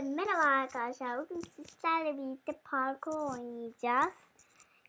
Merhaba arkadaşlar. Bugün sizlerle birlikte parkur oynayacağız.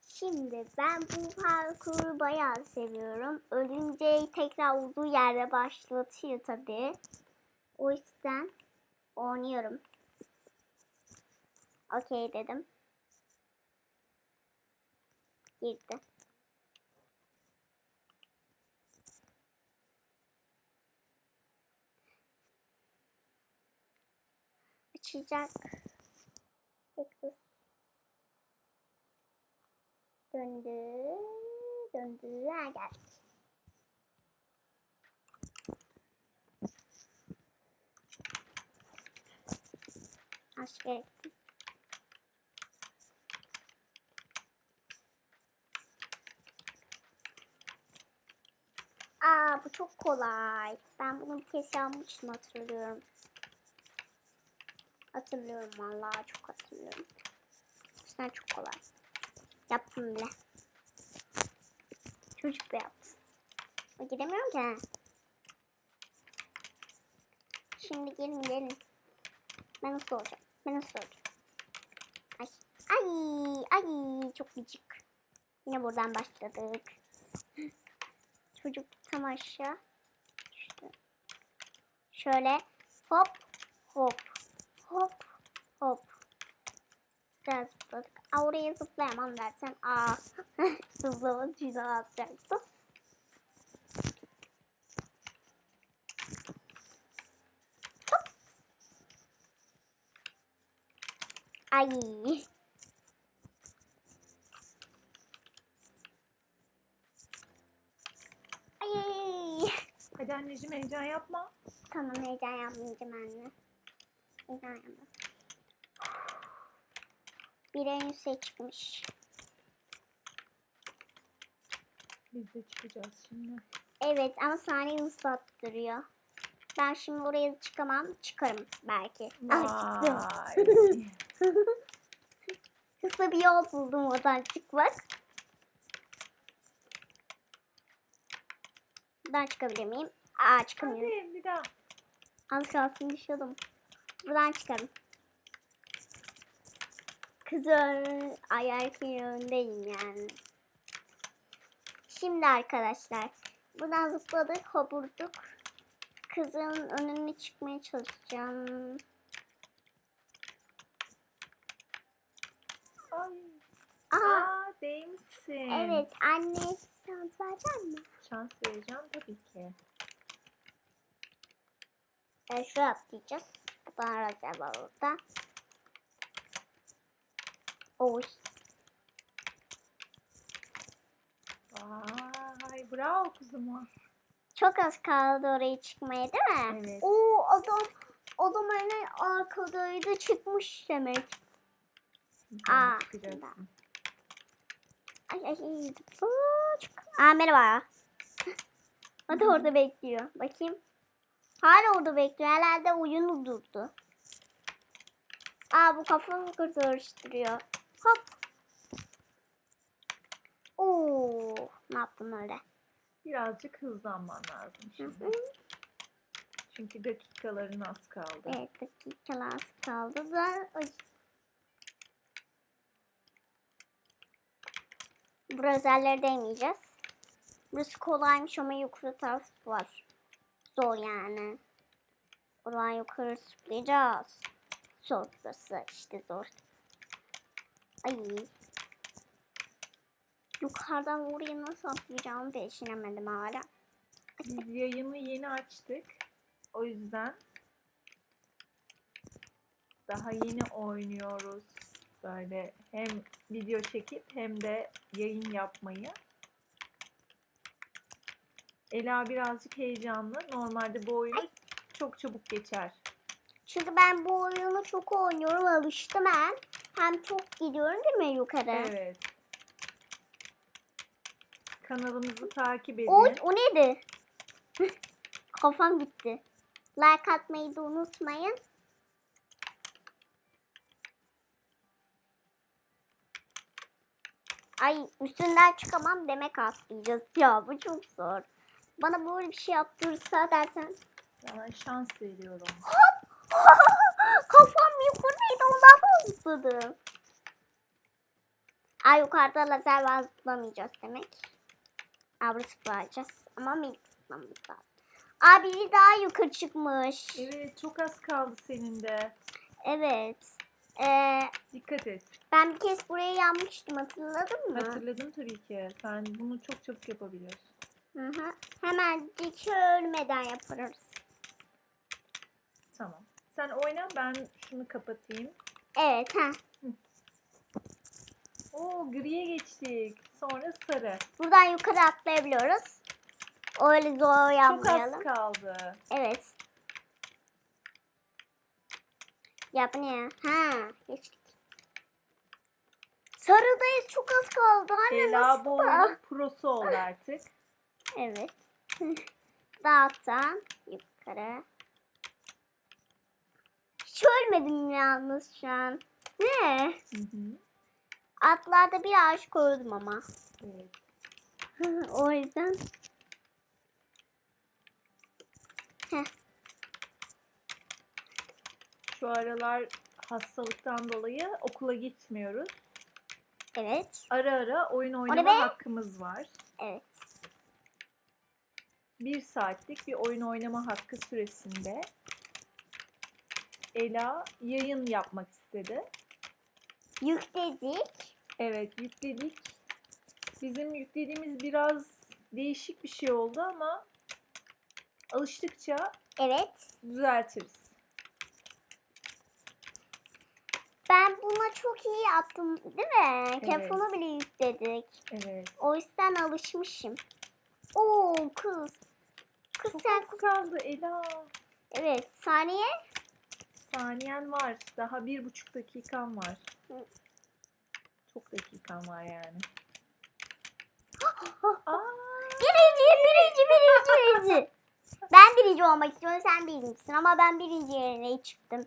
Şimdi ben bu parkuru bayağı seviyorum. Ölünce tekrar olduğu yerde başlatıyor tabi. O yüzden oynuyorum. Okey dedim. Girdi. Açacak. Bekle. Döndü. Döndü. Ha geldi. Aşk gerekti. Aa bu çok kolay. Ben bunu bir kez yapmıştım hatırlıyorum. Hatırlıyorum vallahi çok hatırlıyorum. Sen çok kolay. Yaptım bile. Çocuk da yaptı. Gidemiyorum ki. Şimdi gelin gelin. Ben nasıl olacağım? Ben nasıl olacağım? Ay. Ay. Ay. Çok gıcık. Yine buradan başladık. Çocuk tam aşağı. İşte. Şöyle hop hop hop hop. Biraz zıpladık. Aa, oraya zıplayamam dersen. Aa. Güzel atacaktım. Hop. Ay. Ay. Hadi anneciğim heyecan yapma. Tamam heyecan yapmayacağım anne. Heyecan yapma. Bir en üste çıkmış. Biz de çıkacağız şimdi. Evet ama saniye ıslattırıyor. Ben şimdi oraya çıkamam. Çıkarım belki. Ah çıktım. Vay. Kısa bir yol buldum oradan çıkmak. Buradan çıkabilir miyim? Aa çıkamıyorum. Hadi bir daha. Az kalsın düşüyordum. Buradan çıkarım. Kız ön, ay erkeğin öndeyim yani. Şimdi arkadaşlar. Buradan zıpladık, hopurduk. Kızın önüne çıkmaya çalışacağım. Ay. Aa, değmişsin. evet anne şans verecek mi? Şans vereceğim tabii ki. Ben şuraya atlayacağız. Orada. Oy. Vay bravo kuzuma. Çok az kaldı oraya çıkmaya değil mi? Evet. Oo adam adam öne arkadaydı çıkmış demek. Sen Aa, çıkacaksın. Ay ay Aa merhaba. Hadi orada bekliyor. Bakayım. Hala orada bekliyor. Herhalde oyunu durdu. Aa bu kafamı karıştırıyor. Hop. Oo, ne yaptın öyle? Birazcık hızlanman lazım şimdi. hı. Çünkü dakikaların az kaldı. Evet dakikalar az kaldı da ay. Burası özelleri değmeyeceğiz. Burası kolaymış ama yukarı taraf var. Zor yani. Oradan yukarı zıplayacağız. Zor burası işte zor. Ay. Yukarıdan oraya nasıl atlayacağımı düşünemedim hala. Biz yayını yeni açtık. O yüzden daha yeni oynuyoruz. Böyle hem video çekip hem de yayın yapmayı. Ela birazcık heyecanlı. Normalde bu oyunu çok çabuk geçer. Çünkü ben bu oyunu çok oynuyorum. Alıştım ben. Hem çok gidiyorum değil mi yukarı? Evet. Kanalımızı takip edin. O, o neydi? Kafam gitti. Like atmayı da unutmayın. Ay üstünden çıkamam demek atlayacağız. Ya bu çok zor. Bana böyle bir şey yaptırsa dersen. Sana şans veriyorum. Kafam zıpladım. Ay yukarıda lazer var zıplamayacağız demek. Abra zıplayacağız. Ama minik zıplamamız lazım. Aa biri daha yukarı çıkmış. Evet çok az kaldı senin de. Evet. Ee, Dikkat et. ben bir kez buraya yanmıştım hatırladın mı? Hatırladım tabii ki. Sen bunu çok çabuk yapabiliyorsun. Hı hı. Hemen hiç ölmeden yaparız. Tamam. Sen oyna ben şunu kapatayım. Evet ha. Oo griye geçtik. Sonra sarı. Buradan yukarı atlayabiliyoruz. Öyle zor Çok az yapmayalım. kaldı. Evet. Ya bu ne ya? Ha, geçtik. Sarıdayız çok az kaldı. Anne Ela nasıl oyunun prosu oldu artık. Evet. Dağıttan yukarı. Hiç ölmedim yalnız şu an. Ne? Hı hı. Atlarda bir ağaç koydum ama. Evet. o yüzden. Heh, Şu aralar hastalıktan dolayı okula gitmiyoruz. evet. Ara ara oyun oynama hakkımız var. Evet. Bir saatlik bir oyun oynama hakkı süresinde Ela yayın yapmak istedi. Yükledik. Evet yükledik. Bizim yüklediğimiz biraz değişik bir şey oldu ama alıştıkça Evet. düzeltiriz. Ben buna çok iyi yaptım değil mi? Telefonu bile yükledik. Evet. O yüzden alışmışım. Oo kız. Çok az kaldı Ela. Evet saniye. Saniyen var. Daha bir buçuk dakikan var. Hı. Çok dakikan var yani. Aa, Birinci, birinci, birinci, birinci. Ben birinci olmak istiyorum, sen birincisin ama ben birinci yerine çıktım.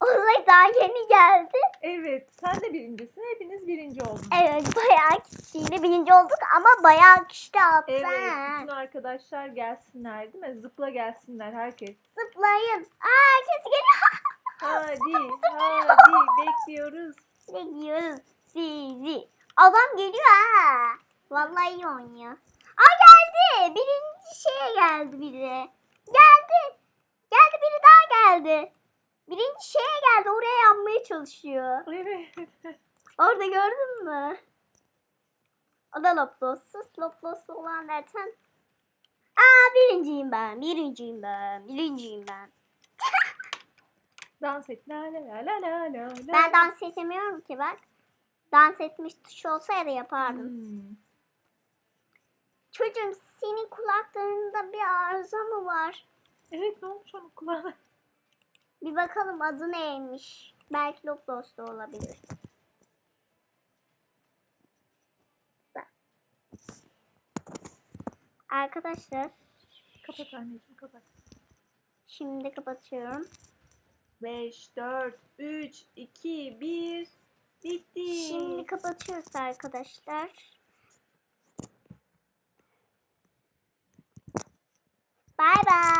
Olay daha yeni geldi. evet, sen de birincisin. Hepiniz birinci oldunuz. Evet, bayağı kişiyle birinci olduk ama bayağı kişi de attı. Evet, ha. bütün arkadaşlar gelsinler değil mi? Zıpla gelsinler herkes. Zıplayın. Aa, herkes geliyor. Hadi, hadi bekliyoruz. Bekliyoruz sizi. Adam geliyor ha. Vallahi iyi oynuyor. Aa geldi. Birinci şeye geldi biri. Geldi. Geldi biri daha geldi. Birinci şeye geldi. Oraya yanmaya çalışıyor. Orada gördün mü? O da loplosuz. Loplosuz olan dersen. Aa birinciyim ben. Birinciyim ben. Birinciyim ben. Dans et. La la la la la la. la. Ben dans edemiyorum ki bak. Dans etmiş tuş olsaydı yapardım. Hmm. Çocuğum senin kulaklarında bir arıza mı var? Evet ne olmuş onun kulağına? Bir bakalım adı neymiş. Belki Loplos da olabilir. Arkadaşlar Kapat anneciğim kapat. şimdi kapatıyorum. 5, 4, 3, 2, 1. Bitti. Şimdi kapatıyoruz arkadaşlar. Bay bay.